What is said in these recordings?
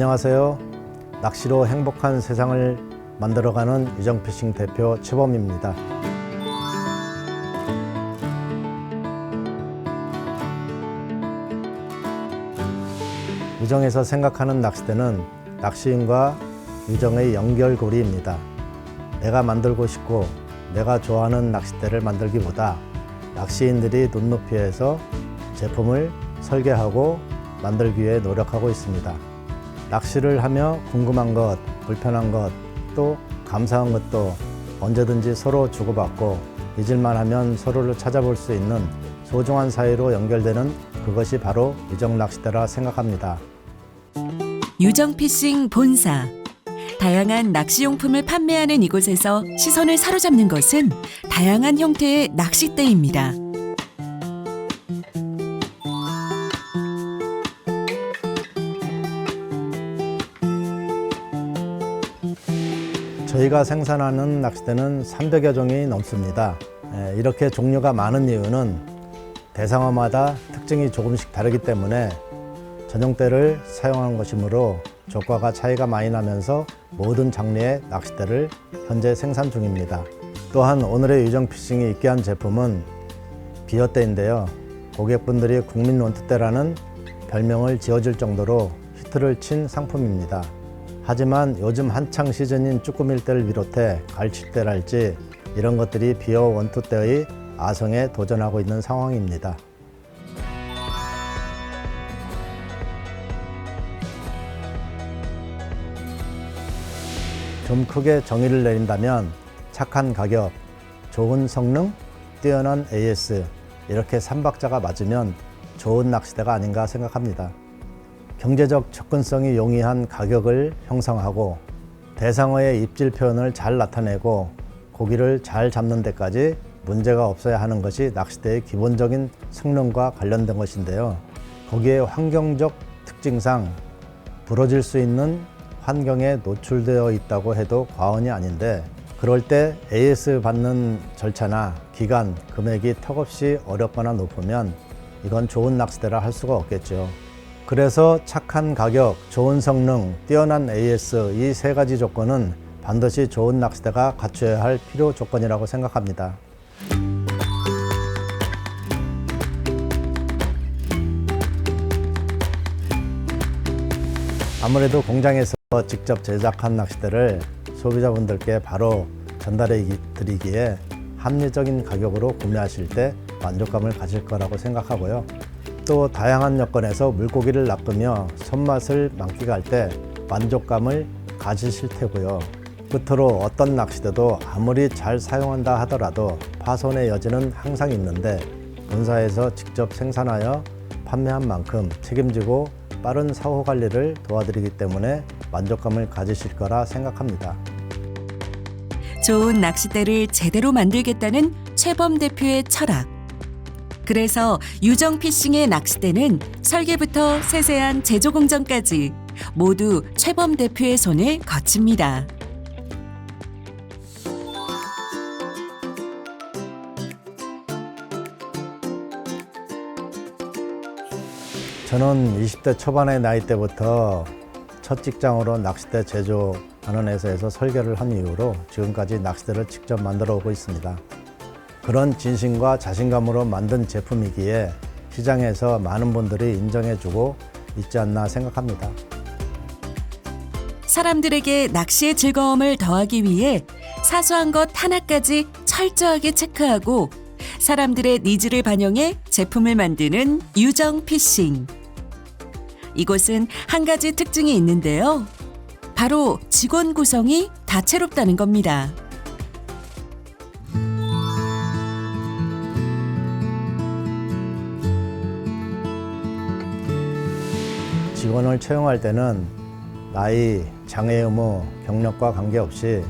안녕하세요. 낚시로 행복한 세상을 만들어가는 유정피싱 대표 최범입니다. 유정에서 생각하는 낚시대는 낚시인과 유정의 연결고리입니다. 내가 만들고 싶고 내가 좋아하는 낚싯대를 만들기보다 낚시인들이 눈높이에서 제품을 설계하고 만들기 위해 노력하고 있습니다. 낚시를 하며 궁금한 것, 불편한 것, 또 감사한 것도 언제든지 서로 주고받고 잊을만 하면 서로를 찾아볼 수 있는 소중한 사이로 연결되는 그것이 바로 유정 낚시대라 생각합니다. 유정 피싱 본사. 다양한 낚시용품을 판매하는 이곳에서 시선을 사로잡는 것은 다양한 형태의 낚싯대입니다. 저희가 생산하는 낚싯대는 300여 종이 넘습니다. 에, 이렇게 종류가 많은 이유는 대상어마다 특징이 조금씩 다르기 때문에 전용대를 사용하는 것이므로 조과가 차이가 많이 나면서 모든 장르의 낚싯대를 현재 생산 중입니다. 또한 오늘의 유정 피싱이 있게 한 제품은 비어대인데요. 고객분들이 국민 원투대라는 별명을 지어줄 정도로 히트를 친 상품입니다. 하지만 요즘 한창 시즌인 쭈꾸밀대를 비롯해 갈치대랄지 이런 것들이 비어 원투대의 아성에 도전하고 있는 상황입니다. 좀 크게 정의를 내린다면 착한 가격, 좋은 성능, 뛰어난 AS 이렇게 삼박자가 맞으면 좋은 낚시대가 아닌가 생각합니다. 경제적 접근성이 용이한 가격을 형성하고 대상어의 입질 표현을 잘 나타내고 고기를 잘 잡는 데까지 문제가 없어야 하는 것이 낚시대의 기본적인 성능과 관련된 것인데요. 거기에 환경적 특징상 부러질 수 있는 환경에 노출되어 있다고 해도 과언이 아닌데 그럴 때 AS 받는 절차나 기간, 금액이 턱없이 어렵거나 높으면 이건 좋은 낚시대라 할 수가 없겠죠. 그래서 착한 가격, 좋은 성능, 뛰어난 AS 이 세 가지 조건은 반드시 좋은 낚시대가 갖춰야 할 필요 조건이라고 생각합니다. 아무래도 공장에서 직접 제작한 낚싯대를 소비자분들께 바로 전달해 드리기에 합리적인 가격으로 구매하실 때 만족감을 가질 거라고 생각하고요. 또 다양한 여건에서 물고기를 낚으며 손맛을 만끽할 때 만족감을 가지실 테고요. 끝으로 어떤 낚시대도 아무리 잘 사용한다 하더라도 파손의 여지는 항상 있는데 본사에서 직접 생산하여 판매한 만큼 책임지고 빠른 사후 관리를 도와드리기 때문에 만족감을 가지실 거라 생각합니다. 좋은 낚싯대를 제대로 만들겠다는 최범 대표의 철학. 그래서 유정 피싱의 낚싯대는 설계부터 세세한 제조 공정까지 모두 최범 대표의 손을 거칩니다. 저는 20대 초반의 나이 때부터 첫 직장으로 낚싯대 제조하는 회사에서 설계를 한 이후로 지금까지 낚싯대를 직접 만들어 오고 있습니다. 그런 진심과 자신감으로 만든 제품이기에 시장에서 많은 분들이 인정해주고 있지 않나 생각합니다. 사람들에게 낚시의 즐거움을 더하기 위해 사소한 것 하나까지 철저하게 체크하고 사람들의 니즈를 반영해 제품을 만드는 유정 피싱. 이곳은 한 가지 특징이 있는데요. 바로 직원 구성이 다채롭다는 겁니다. 직원을 채용할 때는 나이, 장애 의무, 경력과 관계없이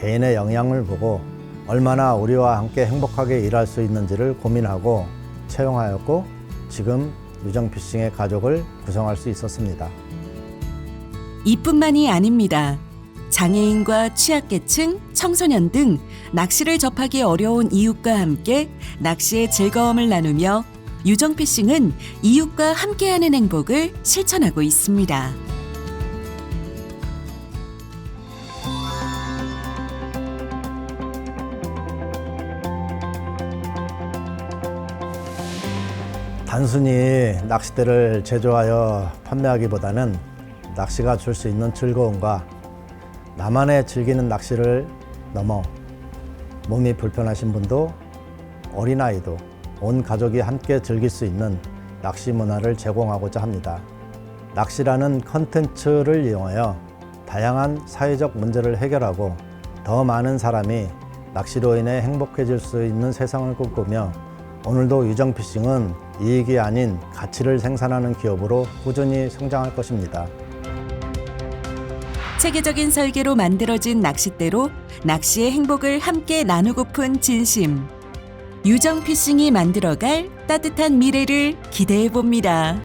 개인의 영향을 보고 얼마나 우리와 함께 행복하게 일할 수 있는지를 고민하고 채용하였고 지금 유정 피싱의 가족을 구성할 수 있었습니다. 이뿐만이 아닙니다. 장애인과 취약계층, 청소년 등 낚시를 접하기 어려운 이웃과 함께 낚시의 즐거움을 나누며 유정피싱은 이웃과 함께하는 행복을 실천하고 있습니다. 단순히 낚싯대를 제조하여 판매하기보다는 낚시가 줄 수 있는 즐거움과 나만의 즐기는 낚시를 넘어 몸이 불편하신 분도 어린아이도 온 가족이 함께 즐길 수 있는 낚시 문화를 제공하고자 합니다. 낚시라는 컨텐츠를 이용하여 다양한 사회적 문제를 해결하고 더 많은 사람이 낚시로 인해 행복해질 수 있는 세상을 꿈꾸며 오늘도 유정피싱은 이익이 아닌 가치를 생산하는 기업으로 꾸준히 성장할 것입니다. 체계적인 설계로 만들어진 낚싯대로 낚시의 행복을 함께 나누고픈 진심. 유정 피싱이 만들어갈 따뜻한 미래를 기대해 봅니다.